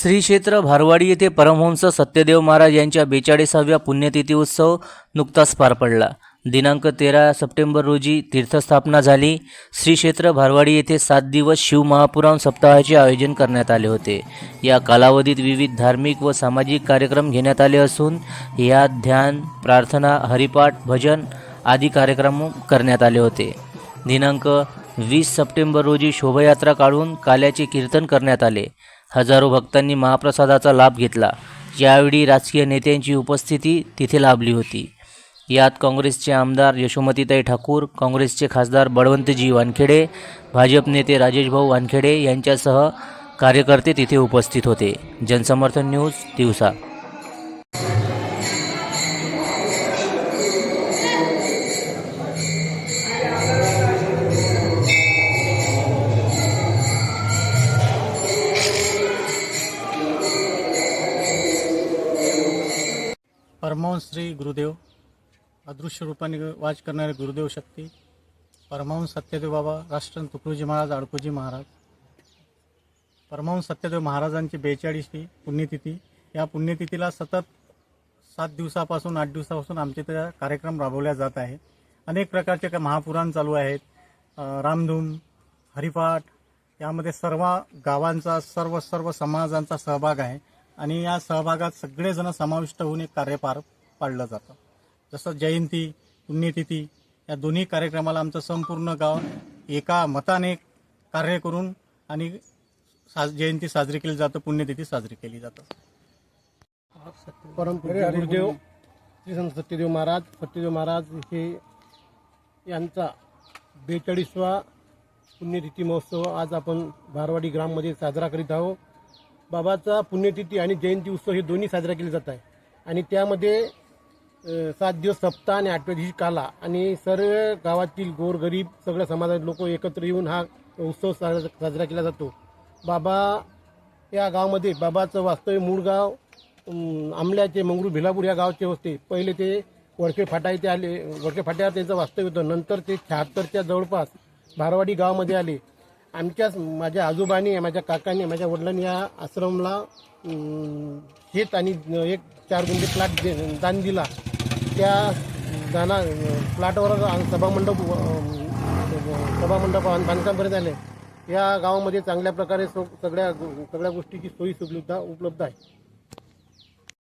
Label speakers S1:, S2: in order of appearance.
S1: श्री क्षेत्र भारवाडी येथे परमहंस सत्यदेव महाराज यांच्या बेचाळीसाव्या पुण्यतिथी उत्सव नुकताच पार पडला. दिनांक तेरा सप्टेंबर रोजी तीर्थस्थापना झाली. श्री क्षेत्र भारवाडी येथे सात दिवस शिवमहापुराण सप्ताहाचे आयोजन करण्यात आले होते. या कालावधीत विविध धार्मिक व सामाजिक कार्यक्रम घेण्यात आले असून यात ध्यान प्रार्थना हरिपाठ भजन आदी कार्यक्रम करण्यात आले होते. दिनांक वीस सप्टेंबर रोजी शोभायात्रा काढून काल्याचे कीर्तन करण्यात आले. हजारो भक्तांनी महाप्रसादाचा लाभ घेतला. यावेळी राजकीय नेत्यांची उपस्थिती तिथे लाभली होती. यात काँग्रेसचे आमदार यशोमतीताई ठाकूर काँग्रेसचे खासदार बळवंतजी वानखेडे भाजप नेते राजेशभाऊ वानखेडे यांच्यासह कार्यकर्ते तिथे उपस्थित होते. जनसमर्थन न्यूज दिवसा.
S2: परमहंस श्री गुरुदेव अदृश्य रूपाने वाच करणारे गुरुदेव शक्ती परमहंस सत्यदेव बाबा राष्ट्रन तुकडोजी महाराज आडकोजी महाराज परमहंस सत्यदेव महाराजांची बेचाळीसवी पुण्यतिथी. या पुण्यतिथीला सतत सात दिवसापासून आठ दिवसापासून आमच्या इथे कार्यक्रम राबवल्या जात आहे अनेक प्रकारचे का महापुराण चालू आहेत. रामधूम हरिपाठ यामध्ये सर्व गावांचा सर्व सर्व समाजांचा सहभाग आहे. आणि या सहभागात सगळेजण समाविष्ट होऊन एक कार्य पार पाडलं जातं. जसं जयंती पुण्यतिथी या दोन्ही कार्यक्रमाला आमचं संपूर्ण गाव एका मताने कार्य करून आणि साज जयंती साजरी केली जातं पुण्यतिथी साजरी केली जातं.
S3: परमपूज्य गुरुदेव श्री संत सत्यदेव महाराज सत्यदेव महाराज हे यांचा बेचाळीसवा पुण्यतिथी महोत्सव आज आपण भारवाडी ग्राममध्ये साजरा करीत आहोत. बाबाचा पुण्यतिथी आणि जयंती उत्सव हे दोन्ही साजरा केले जात आहे. आणि त्यामध्ये सात दिवस सप्ताह आणि आठव्या दिवशी काला. आणि सर्व गावातील गोरगरीब सगळ्या समाजातील लोक एकत्र येऊन हा उत्सव साजरा साजरा केला जातो. बाबा या गावामध्ये बाबाचं वास्तव्य मूळ गाव आमल्याचे मंगरू भिलापूर या गावचे होते. पहिले ते वडके फाटा इथे आले वडके फाट्यावर त्यांचं वास्तव्य होतं. नंतर ते शहात्तरच्या जवळपास भारवाडी गावामध्ये आले. आमच्याच माझ्या आजोबांनी माझ्या काकांनी माझ्या वडिलांनी या आश्रमला शेत आणि एक चार गुंठे प्लॉट दे- दान दिला. त्या दाना प्लॉटवर सभामंडप सभामंडप बांधकामपर्यंत आले या गावामध्ये चांगल्या प्रकारे सो सगळ्या सगळ्या गोष्टीची सोयी सुविधा उपलब्ध आहे.